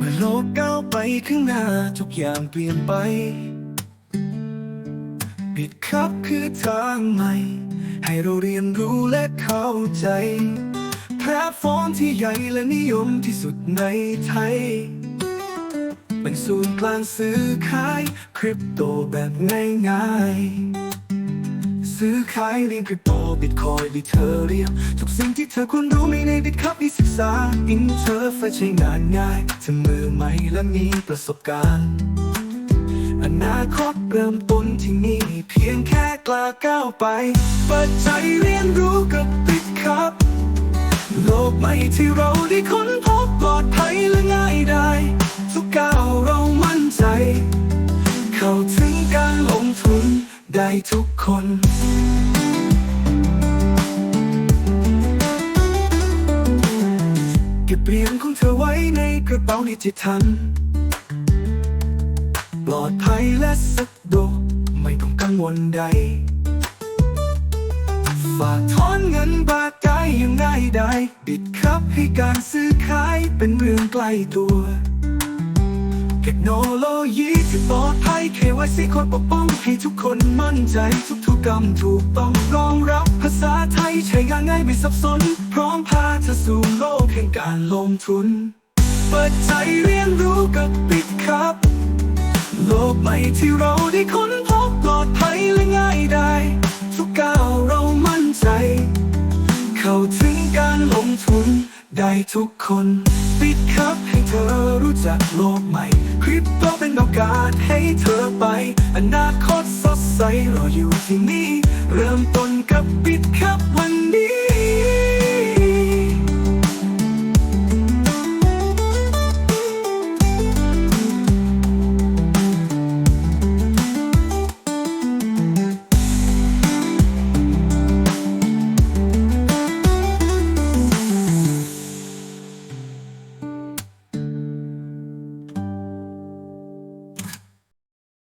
เมื่อโลกก้าวไปข้างหน้าทุกอย่างเปลี่ยนไปบิดครับคือทางใหม่ ให้เราเรียนรู้และเข้าใจ แพลตฟอร์มที่ใหญ่และนิยมที่สุดในไทย เป็นศูนย์กลางซื้อขายคริปโตแบบง่ายๆ ซื้อขายเรียนคริปโต บิตคอยบิเทอเรียมทุกสิ่งที่เธอควรรู้มีในบิตครับมีศึกษา อินเทอร์เฟซใช้งานง่ายถึงมือใหม่และมีประสบการณ์ อนาคตเริ่มต้นที่นี่เพียงแค่กล้าก้าวไป เปิดใจเรียนรู้กับบิตครับ โลกใหม่ที่เราได้ค้นพบปลอดภัยและง่ายได้ ทุกก้าวเรามั่นใจ เข้าถึงการลงทุนได้ทุกคน ก็บเหรียญของเธอไว้ในกระเป๋าในที่ทัน ปลอดภัยและสะดวกไม่ต้องกังวลใด ฝากถอนเงินบาทได้อยังง่ายได้บิดครับให้การซื้อขายเป็นเรื่องใกล้ตัว เทคโนโลยี ที่ปลอดภัย KYC คอยปกป้อง ให้ทุกคนมั่นใจทุกธุกกรรมถูกต้องรองรับ ภาษาไทยใช้งานง่ายไม่สับสนพร้อมพาเธอสู่โลกแห่งการลงทุน เปิดใจเรียนรู้กับบิดครับ โลกใหม่ที่เราได้ค้นพบปลอดภัยและง่ายได้ ทุกก้าวเรามั่นใจ เข้าถึงการลงทุนได้ทุกคนปิดครับให้ เธอรู้จักโลกใหม่คริปโตเป็นโอกาสให้เธอไป อนาคตสดใสรออยู่ที่นี่ เริ่มต้นกับปิดครับวันนี้